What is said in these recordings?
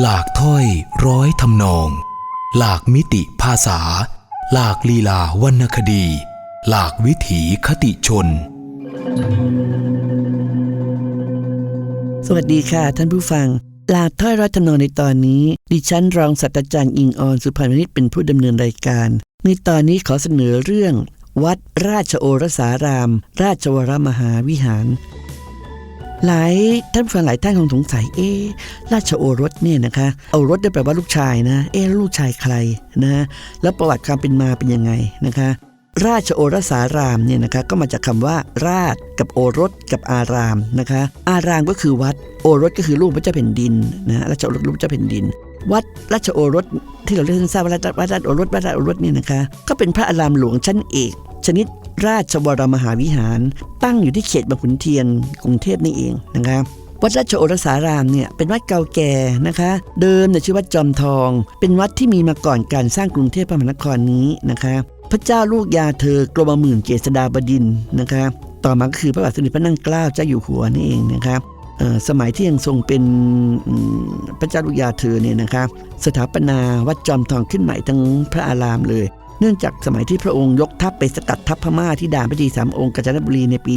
หลากถ้อยร้อยทำนอง หลากมิติภาษา หลากลีลาวรรณคดี หลากวิถีคติชน สวัสดีค่ะท่านผู้ฟัง หลากถ้อยร้อยทำนองในตอนนี้ ดิฉันรองศาสตราจารย์อิงออนสุพรรณนิตเป็นผู้ดำเนินรายการ ในตอนนี้ขอเสนอเรื่อง วัดราชโอรสาราม ราชวรมหาวิหาร หลายท่านฟังหลายท่านคงสงสัยเอ๊ราชโอรสเนี่ยนะคะโอรสได้แปลว่าลูกชายนะ เอ๊ลูกชายใครนะแล้วประวัติความเป็นมาเป็นยังไงนะคะราชโอรสารามเนี่ยนะคะก็มาจากคำว่า ราชกับโอรสกับอารามนะคะ อารามก็คือวัดโอรสก็คือลูกพระเจ้าแผ่นดินนะราชโอรสลูกพระเจ้าแผ่นดิน วัดราชโอรสที่เราเรียกสั้นๆว่าวัดราชโอรสวัดราชโอรสเนี่ยนะคะ ก็เป็นพระอารามหลวงชั้นเอก ชนิดราชวรมหาวิหาร ตั้งอยู่ที่เขตบางขุนเทียนกรุงเทพนี่เองนะคะวัดราชโอรสารามเนี่ยเป็นวัดเก่าแก่นะคะ เดิมเนี่ยชื่อวัดจอมทอง เป็นวัดที่มีมาก่อนการสร้างกรุงเทพมหานครนี้นะคะ พระเจ้าลูกยาเธอกรมหมื่นเจษฎาบดินนะคะ ต่อมาก็คือพระบาทสมเด็จพระนั่งเกล้าเจ้าอยู่หัวนี่เองนะครับสมัยที่ยังทรงเป็นพระเจ้าลูกยาเธอเนี่ยนะครับสถาปนาวัดจอมทองขึ้นใหม่ทั้งพระอารามเลย เนื่องจากสมัยที่พระองค์ยกทัพไปสกัดทัพพม่าที่ด่านพระดีสามองค์กาญจนบุรีในปี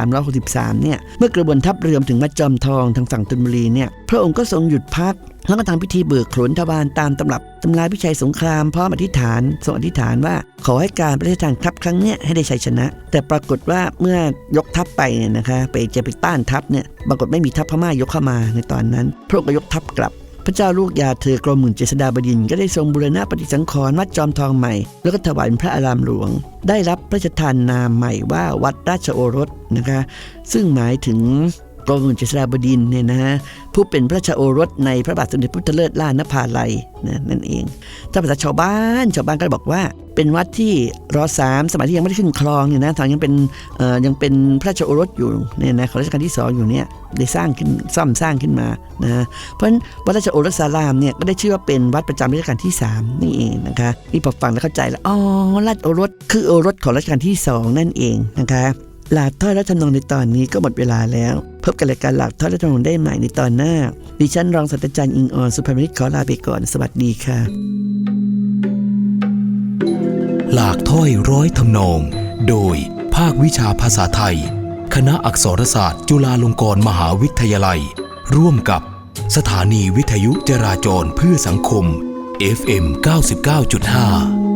2363 เนี่ย เมื่อกระบวนทัพเรือมถึงวัดจอมทองทางฝั่งธนบุรีเนี่ย พระองค์ก็ทรงหยุดพักแล้วก็ทำพิธีเบิกโขนทวารตามตำรับตำราพิชัยสงครามพร้อมอธิษฐานทรงอธิษฐานว่าขอให้การประเทศทางทัพครั้งเนี้ยให้ได้ชัยชนะ แต่ปรากฏว่าเมื่อยกทัพไปเนี่ยนะคะไปจะไปต้านทัพเนี่ยปรากฏไม่มีทัพพม่ายกเข้ามาในตอนนั้น พระองค์ก็ยกทัพกลับ พระเจ้าลูกยาเธอกรมหมื่นเจษฎาบดินก็ได้ทรงบูรณะปฏิสังขรณ์วัดจอมทองใหม่ แล้วก็ถวายพระอารามหลวง ได้รับพระราชทานนามใหม่ว่าวัดราชโอรสนะคะ ซึ่งหมายถึง กรมหมื่นเจษฎาบดินเนี่ยนะฮะผู้เป็นพระราชโอรสในพระบาทสมเด็จพระพุทธเลิศล่านภาลัยนะนั่นเอง ถ้าภาษาชาวบ้านชาวบ้านก็บอกว่า เป็นวัดที่รอสามสมัยที่ยังไม่ได้ขึ้นคลองเนี่ยนะตอนยังเป็นยังเป็นพระราชโอรสอยู่เนี่ยนะของรัชกาลที่สองอยู่เนี่ยได้สร้างขึ้นซ่อมสร้างขึ้นมานะเพราะฉะนั้นวัดราชโอรสารามเนี่ยก็ได้ชื่อว่าเป็นวัดประจำรัชกาลที่สามนี่เองนะคะนี่พอฟังแล้วเข้าใจแล้วอ๋อราชโอรสคือโอรสของรัชกาลที่สองนั่นเองนะคะ หลากถ้อยรัตนองในตอนนี้ก็หมดเวลาแล้ว พบกันรายการหลากถ้อยรัตนองได้ใหม่ในตอนหน้า ดิฉันรองศาสตราจารย์อิงออนสุภาพนิชขอลาไปก่อน สวัสดีค่ะ หลากถ้อยร้อยทำนอง โดยภาควิชาภาษาไทย คณะอักษรศาสตร์ จุฬาลงกรณ์มหาวิทยาลัย ร่วมกับสถานีวิทยุจราจรเพื่อสังคม FM 99.5